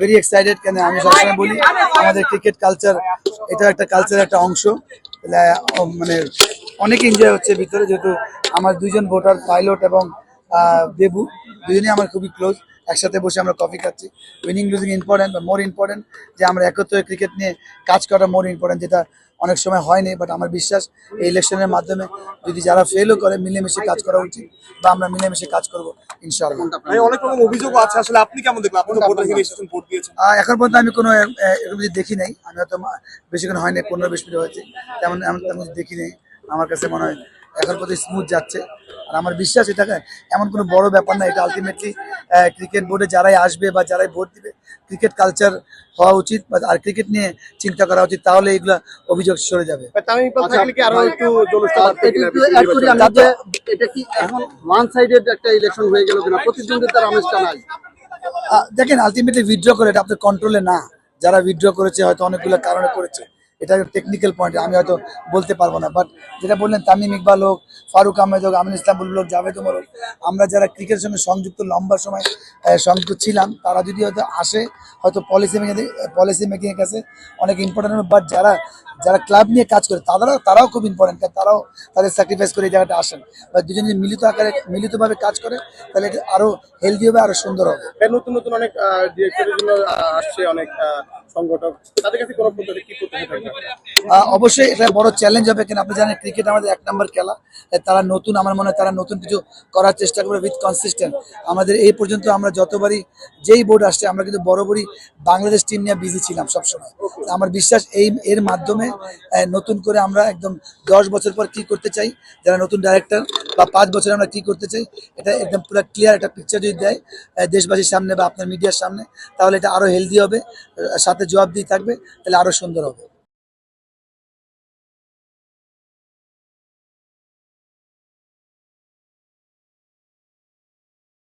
Very excited কেন আমি সবসময় বলি, আমাদের ক্রিকেট কালচার এটা একটা কালচার একটা অংশ। মানে অনেক এনজয় হচ্ছে ভিতরে, যেহেতু আমার দুজন ভোটার পাইলট এবং দেবু। দুজনেই আমার খুবই ক্লোজ একসাথে বসে আমরা কফি খাচ্ছি। উইনিং লুজিং ইম্পর্টেন্ট বা মোর ইম্পর্টেন্ট যে আমরা একত্রে ক্রিকেট নিয়ে কাজ করা মোর ইম্পর্টেন্ট যেটা অনেক সময় হয়নি বাট আমার বিশ্বাস এই ইলেকশনের মাধ্যমে যদি যারা ফেলও করে মিলেমিশে কাজ করা উচিত বা আমরা মিলেমিশে কাজ করব ইনশাআল্লাহ। অনেক রকম অভিযোগও আছে। আসলে আপনি কেমন দেখলেন? এখন পর্যন্ত আমি কোনো এরকম দেখি নাই। আমি হয়তো বেশিক্ষণ হয়নি পনেরো বিশ মিনিট হয়েছে। তেমন আমি তেমন দেখি নাই। আমার কাছে মনে হয় এখন পর্যন্ত স্মুথ যাচ্ছে। আর আমার বিশ্বাস এটা এমন কোনো বড় ব্যাপার না এটা আলটিমেটলি ক্রিকেট বোর্ডে যারাই আসবে বা যারাই ভোট দিবে ক্রিকেট কালচার হওয়া উচিত বা আর ক্রিকেট নিয়ে চিন্তা করা উচিত তাহলে এগুলা অভিযোগ সরে যাবে। এটা কি এখন ওয়ান সাইডেড একটা ইলেকশন হয়ে গেল কিনা? প্রতিদ্বন্দ্বিতার আমেজটা নাই। দেখেন আলটিমেটলি উইথড্র করে এটা আপনার কন্ট্রোলে না। যারা উইথড্র করেছে হয়তো অনেকগুলো কারণে করেছে। এটা টেকনিক্যাল পয়েন্ট আমি হয়তো বলতে পারব না। বাট যেটা বললেন তামিম ইকবাল হোক, ফারুক আহমেদ হোক, আমিন ইসলাম বুলবুল হোক, জাভেদ উমর হোক, আমরা যারা ক্রিকেটের সঙ্গে সংযুক্ত লম্বা সময় সংযুক্ত ছিলাম, তারা যদি হয়তো আসে, হয়তো পলিসি মেকিং পলিসি মেকিং এর কাছে অনেক ইম্পর্টেন্ট হবে। বাট যারা যারা ক্লাব নিয়ে কাজ করে তারা তারাও খুব ইম্পর্টেন্ট তারাও তাদের স্যাক্রিফাইস করে এই জায়গাটা আসেন। বা দুজন যদি মিলিত আকারে, মিলিতভাবে কাজ করে, তাহলে এটা আরও হেলদি হবে, আরও সুন্দর হবে। নতুন নতুন অনেক আসছে অনেক সংগঠক তাদের কাছে কোনো পদ্ধতি কি করতে থাকবে? আহ, অবশ্যই এটা বড় চ্যালেঞ্জ হবে কেন আপনি জানেন ক্রিকেট আমাদের এক নম্বর খেলা। তারা নতুন আমার মনে হয় তারা নতুন কিছু করার চেষ্টা করবে উইথ কনসিস্টেন্ট আমাদের এই পর্যন্ত আমরা যতবারই যেই বোর্ড আসছে আমরা কিন্তু বরাবরই বাংলাদেশ টিম নিয়ে বিজি ছিলাম সবসময়। আমার বিশ্বাস এই এর মাধ্যমে নতুন করে আমরা একদম দশ বছর পর কি করতে চাই যারা নতুন ডাইরেক্টর বা পাঁচ বছর আমরা কি করতে চাই এটা একদম পুরো ক্লিয়ার একটা পিকচার যদি দেয় দেশবাসীর সামনে বা আপনার মিডিয়ার সামনে তাহলে এটা আরও হেলদি হবে। সাথে জবাব দিয়ে থাকবে তাহলে আরও সুন্দর হবে।